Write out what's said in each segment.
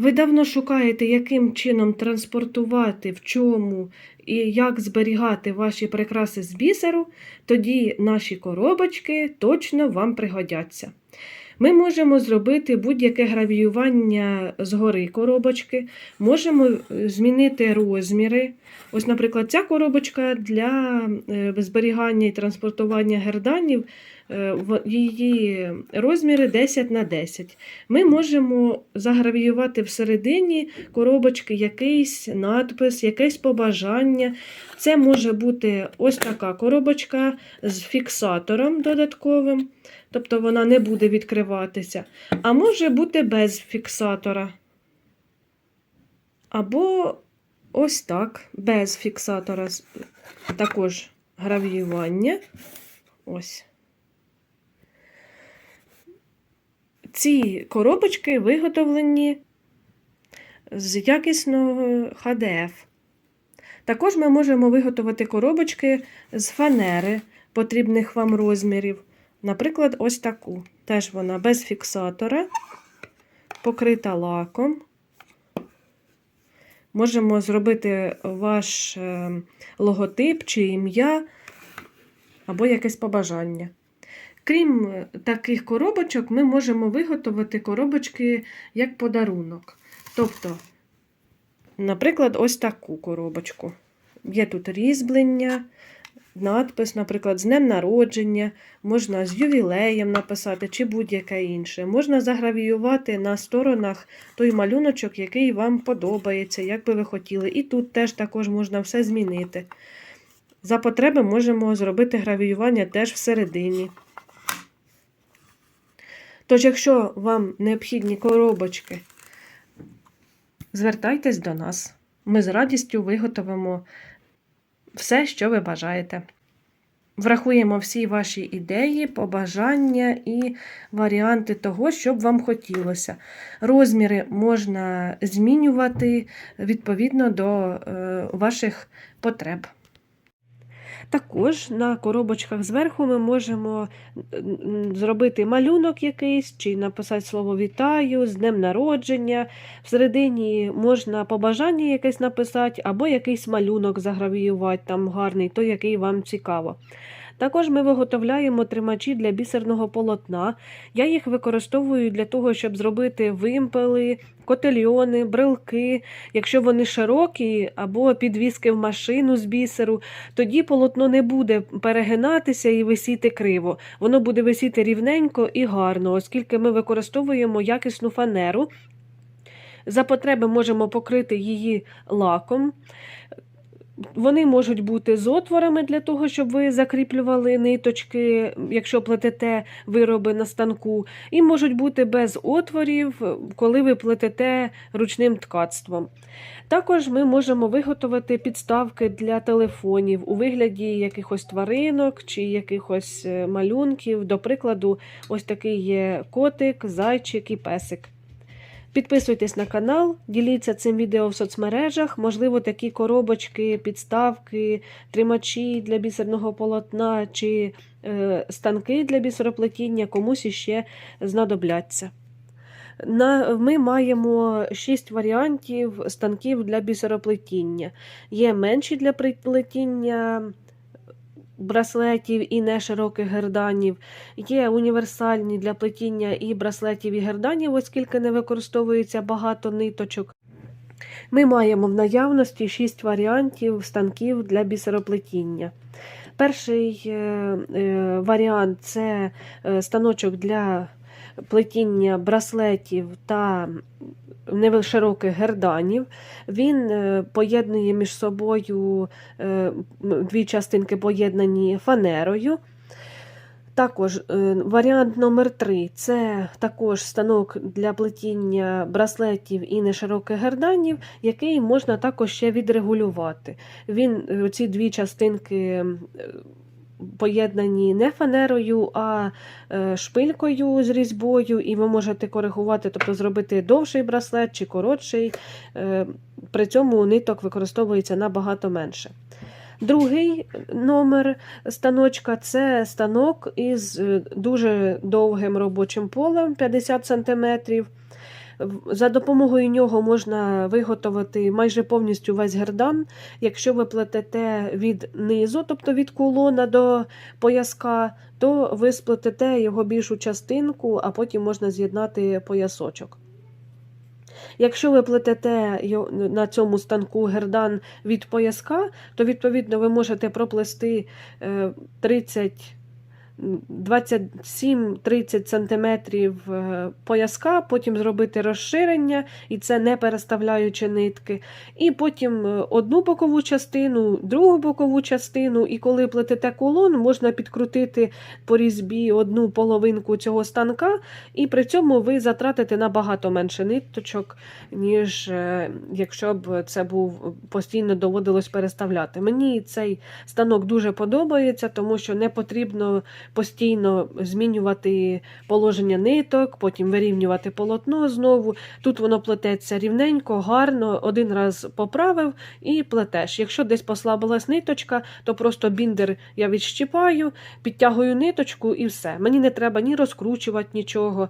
Ви давно шукаєте, яким чином транспортувати, в чому і як зберігати ваші прикраси з бісеру, тоді наші коробочки точно вам пригодяться. Ми можемо зробити будь-яке гравіювання згори коробочки, можемо е, змінити розміри. Ось, наприклад, ця коробочка для е, зберігання і транспортування герданів, е, її розміри 10 на 10. Ми можемо загравіювати всередині коробочки якийсь надпис, якесь побажання. Це може бути ось така коробочка з фіксатором додатковим, тобто вона не буде відкриватися. А може бути без фіксатора. Або ось так, без фіксатора. Також гравіювання. Ось. Ці коробочки виготовлені з якісного HDF. Також ми можемо виготовити коробочки з фанери потрібних вам розмірів. Наприклад, ось таку. Теж вона без фіксатора, покрита лаком. Можемо зробити ваш е, логотип чи ім'я або якесь побажання. Крім е, таких коробочок, ми можемо виготовити коробочки як подарунок. Тобто, наприклад, ось таку коробочку. Є тут різьблення, надпис, наприклад, з днем народження, можна з ювілеєм написати чи будь-яке інше. Можна загравіювати на сторонах той малюночок, який вам подобається, як би ви хотіли. І тут теж також можна все змінити. За потреби можемо зробити гравіювання теж всередині. Тож, якщо вам необхідні коробочки, звертайтесь до нас. Ми з радістю виготовимо все, що ви бажаєте. Врахуємо всі ваші ідеї, побажання і варіанти того, що б вам хотілося. Розміри можна змінювати відповідно до е, ваших потреб. Також на коробочках зверху ми можемо зробити малюнок якийсь, чи написати слово вітаю з днем народження. Всередині можна побажання якесь написати, або якийсь малюнок загравіювати там гарний, той, який вам цікаво. Також ми виготовляємо тримачі для бісерного полотна. Я їх використовую для того, щоб зробити вимпели, котельйони, брелки. Якщо вони широкі, або підвіски в машину з бісеру, тоді полотно не буде перегинатися і висіти криво. Воно буде висіти рівненько і гарно, оскільки ми використовуємо якісну фанеру. За потреби можемо покрити її лаком. Вони можуть бути з отворами для того, щоб ви закріплювали ниточки, якщо плетете вироби на станку, і можуть бути без отворів, коли ви плетете ручним ткацтвом. Також ми можемо виготовити підставки для телефонів у вигляді якихось тваринок чи якихось е, малюнків. До прикладу, ось такий є котик, зайчик і песик. Підписуйтесь на канал, діліться цим відео в соцмережах. Можливо, такі коробочки, підставки, тримачі для бісерного полотна чи е, станки для бісероплетіння комусь іще знадобляться. На, ми маємо 6 варіантів станків для бісероплетіння. Є менші для плетіння браслетів і нешироких герданів, є універсальні для плетіння і браслетів, і герданів, оскільки не використовується багато ниточок. Ми маємо в наявності 6 варіантів станків для бісероплетіння. Перший е, е, варіант це е, станочок для плетіння браслетів та невишироких герданів. Він е, поєднує між собою е, дві частинки поєднані фанерою. Також е, варіант номер 3 це також станок для плетіння браслетів і нешироких герданів, який можна також ще відрегулювати. Він, ці дві частинки поєднані не фанерою, а е, шпилькою з різьбою, і ви можете коригувати, тобто зробити довший браслет чи коротший. Е, При цьому ниток використовується набагато менше. Другий номер станочка це станок із е, дуже довгим робочим полем 50 см. За допомогою нього можна виготовити майже повністю весь гердан. Якщо ви плетете від низу, тобто від кулона до пояска, то ви сплетете його більшу частинку, а потім можна з'єднати поясочок. Якщо ви плетете на цьому станку гердан від пояска, то відповідно ви можете проплести е, 30 27-30 см е, пояска, потім зробити розширення, і це не переставляючи нитки. І потім е, одну бокову частину, другу бокову частину, і коли плетете кулон, можна підкрутити по різьбі одну половинку цього станка, і при цьому ви затратите набагато менше ниточок, ніж е, якщо б це був постійно доводилось переставляти. Мені цей станок дуже подобається, тому що не потрібно постійно змінювати положення ниток, потім вирівнювати полотно знову. Тут воно плететься рівненько, гарно, один раз поправив і плетеш. Якщо десь послабилась ниточка, то просто біндер я відщіпаю, підтягую ниточку і все. Мені не треба ні розкручувати нічого.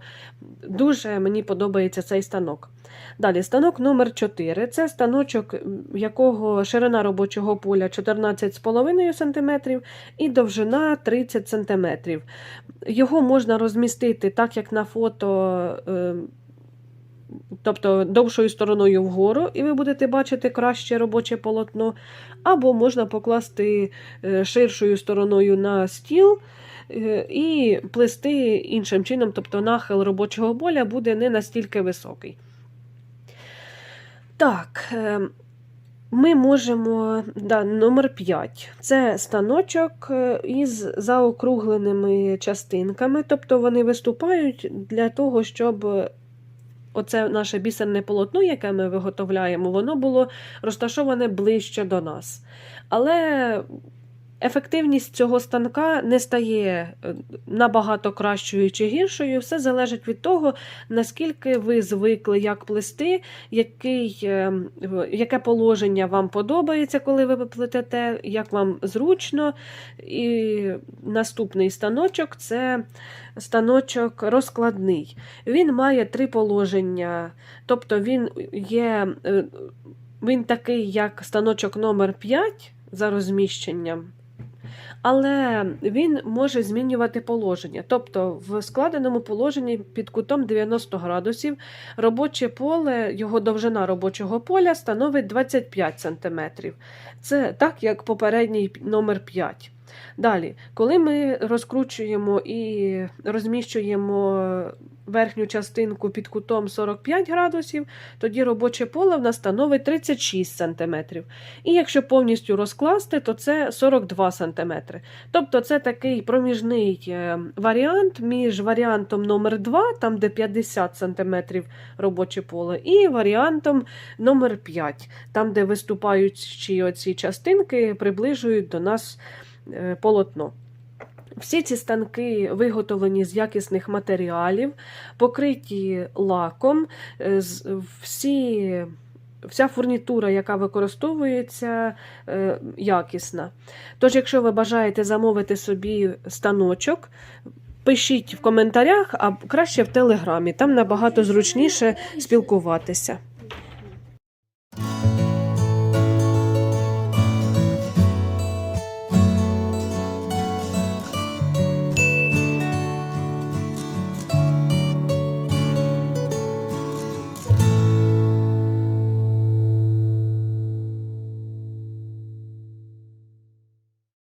Дуже мені подобається цей станок. Далі, станок номер 4 це станочок, якого ширина робочого поля 14,5 см і довжина 30 см. Його можна розмістити так, як на фото. е, Тобто довшою стороною вгору, і ви будете бачити краще робоче полотно, або можна покласти е, ширшою стороною на стіл е, і плести іншим чином, тобто нахил робочого боля буде не настільки високий. Так, ми можемо. Да, номер 5. Це станочок е, із заокругленими частинками, тобто вони виступають для того, щоб оце наше бісерне полотно, яке ми виготовляємо, воно було розташоване ближче до нас. Але ефективність цього станка не стає е, набагато кращою чи гіршою. Все залежить від того, наскільки ви звикли як плести, який, е, яке положення вам подобається, коли ви плетете, як вам зручно. І наступний станочок це станочок розкладний. Він має три положення, тобто він є е, він такий, як станочок номер 5 за розміщенням. Але він може змінювати положення. Тобто в складеному положенні під кутом 90 градусів робоче поле, його довжина робочого поля становить 25 см. Це так, як попередній номер 5. Далі, коли ми розкручуємо і розміщуємо верхню частинку під кутом 45 градусів, тоді робоче поле в нас становить 36 см. І якщо повністю розкласти, то це 42 см. Тобто це такий проміжний е, варіант між варіантом номер 2 там де 50 см робоче поле, і варіантом номер 5 там де виступаючі оці частинки приближують до нас полотно. Всі ці станки виготовлені з якісних матеріалів, покриті лаком. е, Всі, вся фурнітура, яка використовується, е, якісна. Тож, якщо ви бажаєте замовити собі станочок, пишіть в коментарях, а краще в телеграмі. Там набагато зручніше спілкуватися.